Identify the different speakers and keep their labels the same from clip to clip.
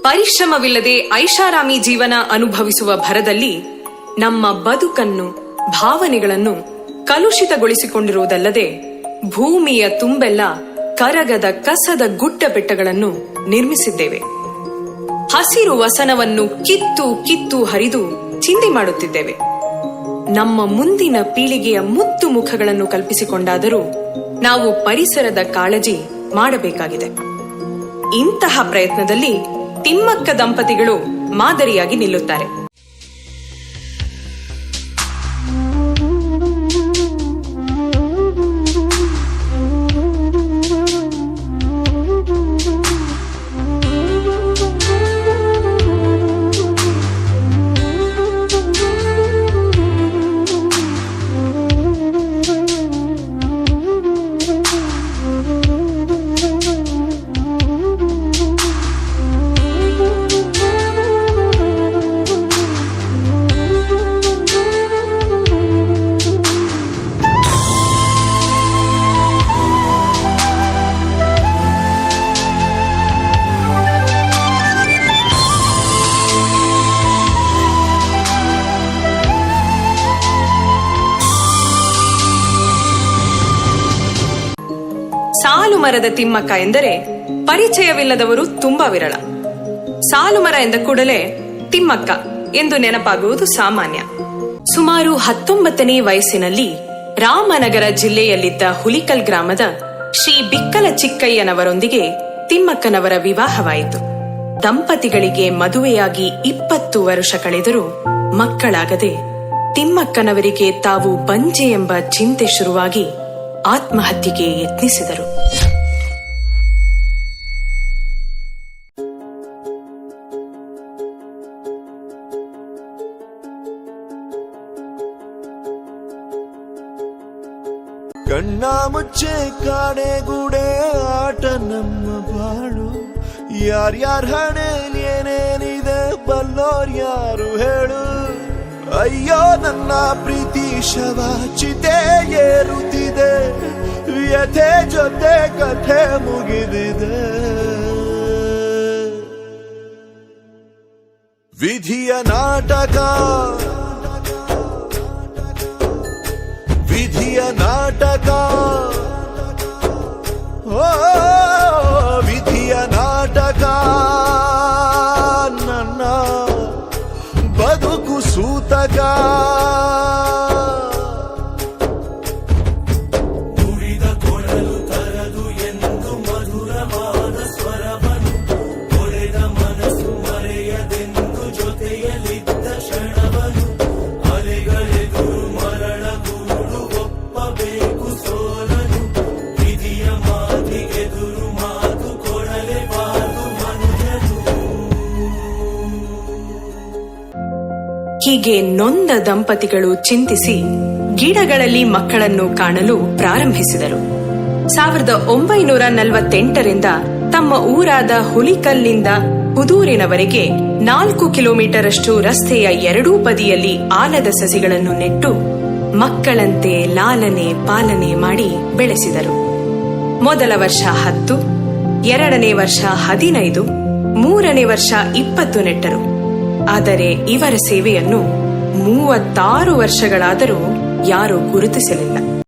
Speaker 1: ಪರಿಶ್ರಮವಿಲ್ಲದೆ ಐಷಾರಾಮಿ ಜೀವನ ಅನುಭವಿಸುವ ಭರದಲ್ಲಿ ನಮ್ಮ ಬದುಕನ್ನು, ಭಾವನೆಗಳನ್ನು ಕಲುಷಿತಗೊಳಿಸಿಕೊಂಡಿರುವುದಲ್ಲದೆ ಭೂಮಿಯ ತುಂಬೆಲ್ಲ ಕರಗದ ಕಸದ ಗುಡ್ಡ ಬೆಟ್ಟಗಳನ್ನು ನಿರ್ಮಿಸಿದ್ದೇವೆ. ಹಸಿರು ವಸನವನ್ನು ಕಿತ್ತು ಕಿತ್ತು ಹರಿದು ಚಿಂದಿ ಮಾಡುತ್ತಿದ್ದೇವೆ. ನಮ್ಮ ಮುಂದಿನ ಪೀಳಿಗೆಯ ಮುತ್ತು ಮುಖಗಳನ್ನು ಕಲ್ಪಿಸಿಕೊಂಡಾದರೂ ನಾವು ಪರಿಸರದ ಕಾಳಜಿ ಮಾಡಬೇಕಾಗಿದೆ. ಇಂತಹ ಪ್ರಯತ್ನದಲ್ಲಿ ತಿಮ್ಮಕ್ಕ ದಂಪತಿಗಳು ಮಾದರಿಯಾಗಿ ನಿಲ್ಲುತ್ತಾರೆ. ಮರದ ತಿಮ್ಮಕ್ಕ ಎಂದರೆ ಪರಿಚಯವಿಲ್ಲದವರು ತುಂಬಾ ವಿರಳ. ಸಾಲು ಮರ ಎಂದ ಕೂಡಲೇ ತಿಮ್ಮಕ್ಕ ಎಂದು ನೆನಪಾಗುವುದು ಸಾಮಾನ್ಯ. ಸುಮಾರು ಹತ್ತೊಂಬತ್ತನೇ ವಯಸ್ಸಿನಲ್ಲಿ ರಾಮನಗರ ಜಿಲ್ಲೆಯಲ್ಲಿದ್ದ ಹುಲಿಕಲ್ ಗ್ರಾಮದ ಶ್ರೀ ಬಿಕ್ಕಲ ಚಿಕ್ಕಯ್ಯನವರೊಂದಿಗೆ ತಿಮ್ಮಕ್ಕನವರ ವಿವಾಹವಾಯಿತು. ದಂಪತಿಗಳಿಗೆ ಮದುವೆಯಾಗಿ ಇಪ್ಪತ್ತು ವರುಷ ಕಳೆದರೂ ಮಕ್ಕಳಾಗದೆ ತಿಮ್ಮಕ್ಕನವರಿಗೆ ತಾವು ಬಂಜೆ ಎಂಬ ಚಿಂತೆ ಶುರುವಾಗಿ ಆತ್ಮಹತ್ಯೆಗೆ ಯತ್ನಿಸಿದರು.
Speaker 2: ಕಣ್ಣ ಮುಚ್ಚೆ ಕಾಣೆಗೂಡೆ ಆಟ ನಮ್ಮ ಬಾಳು. ಯಾರ್ಯಾರ ಹಣೆಯಲ್ಲಿ ಏನೇನಿದೆ ಬಲ್ಲೋರ್ ಯಾರು ಹೇಳು. ಅಯ್ಯೋ ನನ್ನ ಪ್ರೀತಿ ಶವ ಚಿತೆ ಏರುತ್ತಿದೆ ವ್ಯಥೆ ಜೊತೆ ಕಥೆ ಮುಗಿದಿದೆ. ವಿಧಿಯ ನಾಟಕ. ವಿಧಿಯ ನಾಟಕ.
Speaker 1: ಹೀಗೆ ನೊಂದ ದಂಪತಿಗಳು ಚಿಂತಿಸಿ ಗಿಡಗಳಲ್ಲಿ ಮಕ್ಕಳನ್ನು ಕಾಣಲು ಪ್ರಾರಂಭಿಸಿದರು. ಸಾವಿರದ ಒಂಬೈನೂರ ನಲವತ್ತೆಂಟರಿಂದ ತಮ್ಮ ಊರಾದ ಹುಲಿಕಲ್ಲಿಂದ ಹುದೂರಿನವರೆಗೆ ನಾಲ್ಕು ಕಿಲೋಮೀಟರ್ ಅಷ್ಟು ರಸ್ತೆಯ ಎರಡೂ ಬದಿಯಲ್ಲಿ ಆಲದ ಸಸಿಗಳನ್ನು ನೆಟ್ಟು ಮಕ್ಕಳಂತೆ ಲಾಲನೆ ಪಾಲನೆ ಮಾಡಿ ಬೆಳೆಸಿದರು. ಮೊದಲ ವರ್ಷ ಹತ್ತು, ಎರಡನೇ ವರ್ಷ ಹದಿನೈದು, ಮೂರನೇ ವರ್ಷ ಇಪ್ಪತ್ತು ನೆಟ್ಟರು. ಆದರೆ ಇವರ ಸೇವೆಯನ್ನು ಮೂವತ್ತಾರು ವರ್ಷಗಳಾದರೂ ಯಾರೂ ಗುರುತಿಸಲಿಲ್ಲ.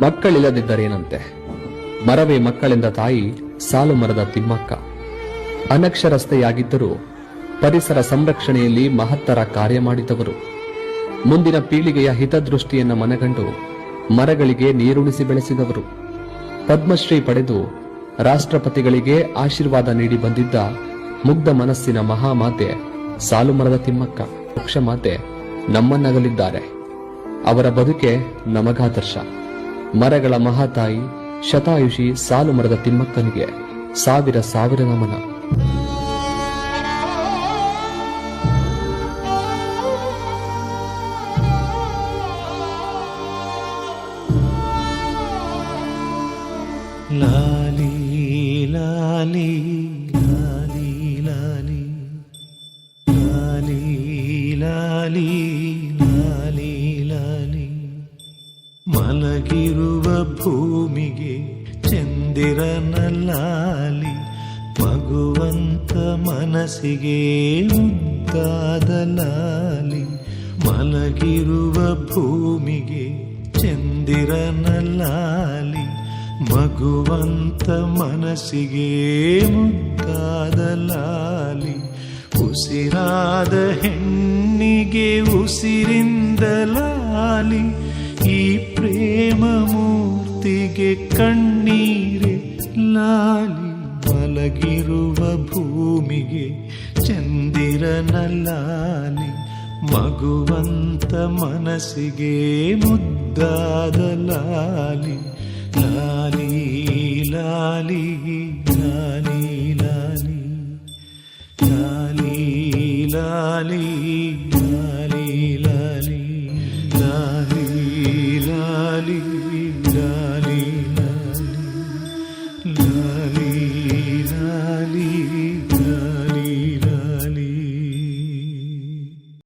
Speaker 3: ಮಕ್ಕಳಿಲ್ಲದಿದ್ದರೇನಂತೆ? ಮರವೇ ಮಕ್ಕಳೆಂದ ತಾಯಿ ಸಾಲು ಮರದ ತಿಮ್ಮಕ್ಕ. ಅನಕ್ಷರಸ್ಥೆಯಾಗಿದ್ದರೂ ಪರಿಸರ ಸಂರಕ್ಷಣೆಯಲ್ಲಿ ಮಹತ್ತರ ಕಾರ್ಯ ಮಾಡಿದವರು. ಮುಂದಿನ ಪೀಳಿಗೆಯ ಹಿತದೃಷ್ಟಿಯನ್ನ ಮನಗಂಡು ಮರಗಳಿಗೆ ನೀರುಣಿಸಿ ಬೆಳೆಸಿದವರು. ಪದ್ಮಶ್ರೀ ಪಡೆದು ರಾಷ್ಟ್ರಪತಿಗಳಿಗೆ ಆಶೀರ್ವಾದ ನೀಡಿ ಬಂದಿದ್ದ ಮುಗ್ಧ ಮನಸ್ಸಿನ ಮಹಾಮಾತೆ ಸಾಲುಮರದ ತಿಮ್ಮಕ್ಕ. ವೃಕ್ಷ ಮಾತೆ ನಮ್ಮನ್ನಗಲಿದ್ದಾರೆ. ಅವರ ಬದುಕೆ ನಮಗಾದರ್ಶ. ಮರಗಳ ಮಹಾತಾಯಿ ಶತಾಯುಷಿ ಸಾಲು ಮರದ ತಿಮ್ಮಕ್ಕನಿಗೆ ಸಾವಿರ ಸಾವಿರ ನಮನ.
Speaker 4: ಲಾಲಿ ಮಲಗಿರುವ ಭೂಮಿಗೆ ಚಂದಿರನ ಲಾಲಿ ಮಗುವಂತ ಮನಸ್ಸಿಗೆ ಮುದ್ದಾದ ಲಾಲಿ. ಮಲಗಿರುವ ಭೂಮಿಗೆ ಚಂದಿರನ ಲಾಲಿ ಮಗುವಂತ ಮನಸ್ಸಿಗೆ ಮುದ್ದಾದ ಲಾಲಿ. ಉಸಿರಾದ ಹೆಣ್ಣಿಗೆ ಉಸಿರಿಂದ ಲಾಲಿ. ಈ ಪ್ರೇಮ ಮೂರ್ತಿಗೆ ಕಣ್ಣೀರೆ ಲಾಲಿ ಮಲಗಿರುವ ಭೂಮಿಗೆ ಚಂದಿರನ ಲಾಲಿ ಮಗುವಂತ ಮನಸ್ಸಿಗೆ ಮುದ್ದಾದ ಲಾಲಿ. ಲಾಲಿ ಲಾಲಿ ಲಾಲಿ ಲಾಲಿ. ಲಾಲಿ ಲಾಲಿ